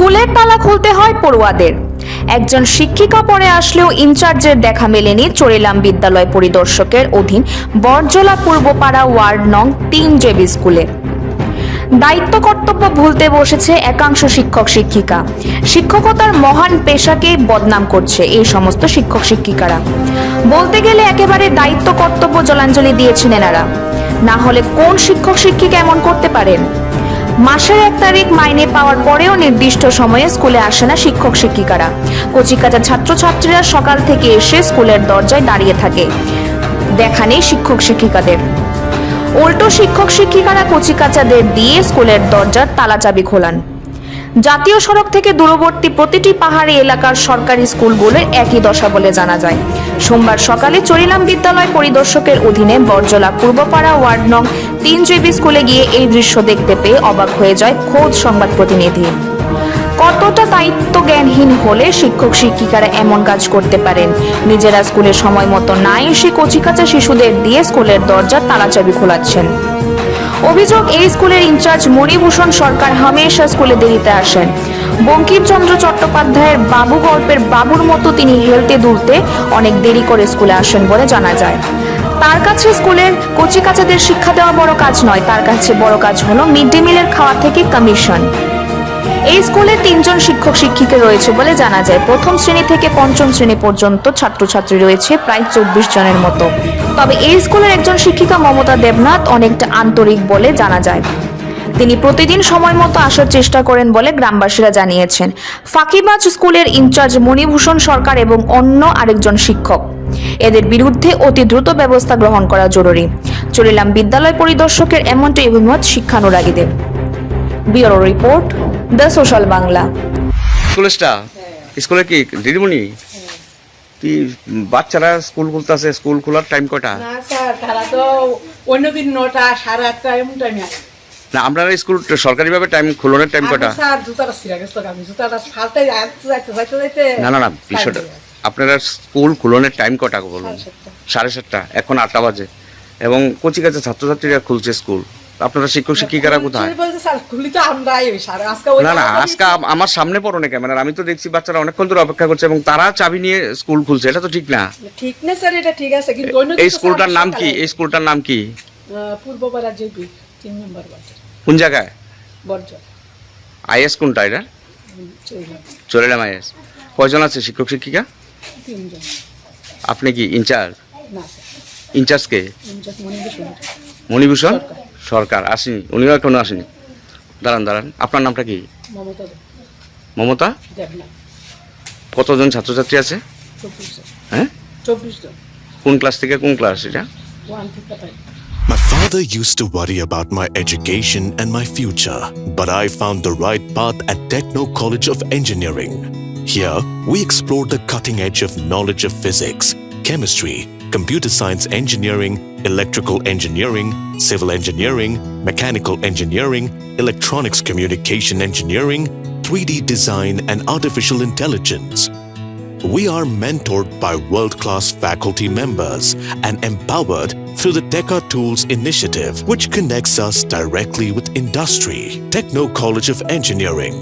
স্কুলের তালা খুলতে হয় পড়ুয়াদের। একজন শিক্ষিকা পরে আসলেও ইনচার্জের দেখা মেলেনি চরিলাম বিদ্যালয় পরিদর্শকের অধীন বরজলা পূর্বপাড়া ওয়ার্ড নং তিন জেবি স্কুলে। দায়িত্ব কর্তব্য ভুলতে বসেছে একাংশ শিক্ষক শিক্ষিকা। শিক্ষকতার মহান পেশাকে বদনাম করছে এই সমস্ত শিক্ষক শিক্ষিকারা। বলতে গেলে একেবারে দায়িত্ব কর্তব্য জলাঞ্জলি দিয়েছেন এনারা। না হলে কোন শিক্ষক শিক্ষিকা এমন করতে পারেন? মাসের এক তারিখ মাইনে পাওয়ার পরেও নির্দিষ্ট সময়ে স্কুলে আসে না শিক্ষক শিক্ষিকারা। কচিকাচা ছাত্রছাত্রীরা সকাল থেকে এসে স্কুলের দরজায় দাঁড়িয়ে থাকে। দেখা নেই শিক্ষক শিক্ষিকাদের। উল্টো শিক্ষক শিক্ষিকারা কচিকাচাদের দিয়ে স্কুলের দরজার তালা চাবি খোলান। জাতীয় সড়ক থেকে দূরবর্তী প্রতিটি পাহাড়ি এলাকার সরকারি স্কুলগুলোর একই দশা বলে জানা যায়। সোমবার সকালে চরিলাম বিদ্যালয় পরিদর্শকের অধীনে বরজলা পূর্বপাড়া ওয়ার্ড নং তিন জিবি স্কুলে গিয়ে এই দৃশ্য দেখতে পেয়ে অবাক হয়ে যায় খোদ সংবাদ প্রতিনিধি। কতটা দায়িত্ব জ্ঞানহীন হলে শিক্ষক শিক্ষিকারা এমন কাজ করতে পারেন? নিজেরা স্কুলে সময় মতো না এসে কচিকাচা শিশুদের দিয়ে স্কুলের দরজার তালাচাবি খোলাচ্ছেন। অভিযোগ, এই স্কুলের ইনচার্জ মণিভূষণ সরকার হামেশা স্কুলে দেরিতে আসেন। বঙ্কিমচন্দ্র চট্টোপাধ্যায়ের বাবু গল্পের বাবুর মতো তিনি হেলতে দুলতে অনেক দেরি করে স্কুলে আসেন বলে জানা যায়। তার কাছে স্কুলের কচিকাচাদের শিক্ষা দেওয়া বড় কাজ নয়, তার কাছে বড় কাজ হলো মিড ডে মিলের খাওয়া থেকে কমিশন এই স্কুলে তিনজন শিক্ষক শিক্ষিকা রয়েছে বলে জানা যায়। প্রথম শ্রেণি থেকে পঞ্চম শ্রেণি পর্যন্ত ছাত্রছাত্রী রয়েছে প্রায় চব্বিশ জনের মতো। তবে এই স্কুলের একজন শিক্ষিকা মমতা দেবনাথ অনেকটা আন্তরিক বলে জানা যায়। তিনি প্রতিদিন সময় মতো আসার চেষ্টা করেন বলে গ্রামবাসীরা জানিয়েছেন। ফাঁকিবাজ স্কুলের ইনচার্জ মণিভূষণ সরকার এবং অন্য আরেকজন শিক্ষক। এদের বিরুদ্ধে অতি দ্রুত ব্যবস্থা গ্রহণ করা জরুরি। চলিলাম বিদ্যালয় পরিদর্শকের এমনটাই অভিমত শিক্ষানুরাগীদের। Bureau report the social Bangla. স্কুলেসটা স্কুলে কি দিদিমণি? কি বাচ্চারা স্কুল খুলতেছে স্কুল খোলার টাইম কটা না স্যার তারা তো অন্যদিন নটা সাড়ে আটটা এমন টাইমে আসে। না আপনারা স্কুল সরকারিভাবে টাইম খোলানোর টাইম কটা না না না বিষয়টা আপনারা স্কুল খুলনের টাইম কটা বলুন। সাড়ে সাতটা। এখন আটটা বাজে। এবং কচি কাছে ছাত্রছাত্রীরা খুলছে স্কুল। আপনারা শিক্ষক শিক্ষিকারা কোথায়? না না আজকে আমার সামনে পড়ো না ক্যামেরা আমি তো দেখছি বাচ্চারা অনেকক্ষণ ধরে অপেক্ষা করছে এবং তারা চাবি নিয়ে স্কুল খুলছে এটা তো ঠিক না। ঠিক না স্যার এটা ঠিক আছে কিন্তু এই স্কুলটার নাম কি? এই স্কুলটার নাম কি? পূর্বপাড়া জেপি তিন নম্বর কোন জায়গায়? আইএস কোনটা এটা? চলেলাম আইএস। কয়জন আছে শিক্ষক শিক্ষিকা? আপনি কি ইনচার্জ? ইনচার্জ কে? মণিভূষণ। সরকার আসেনি উনিও এখনো আসেনি দাঁড়ান দাঁড়ান আপনার নামটা কি মমতা মমতা দেবনাথ কতজন ছাত্রছাত্রী আছে চব্বিশ জন হ্যাঁ চব্বিশ জন কোন ক্লাস থেকে কোন ক্লাস এটা ওয়ান থেকে five My father used to worry about my education and my future, but I found the right path at Techno College of Engineering. Here, we explore the cutting edge of knowledge of physics, chemistry, computer science engineering, electrical engineering, civil engineering, mechanical engineering, electronics communication engineering, 3D design, and artificial intelligence. We are mentored by world class faculty members and empowered through the Deca Tools initiative, which connects us directly with industry. Techno College of Engineering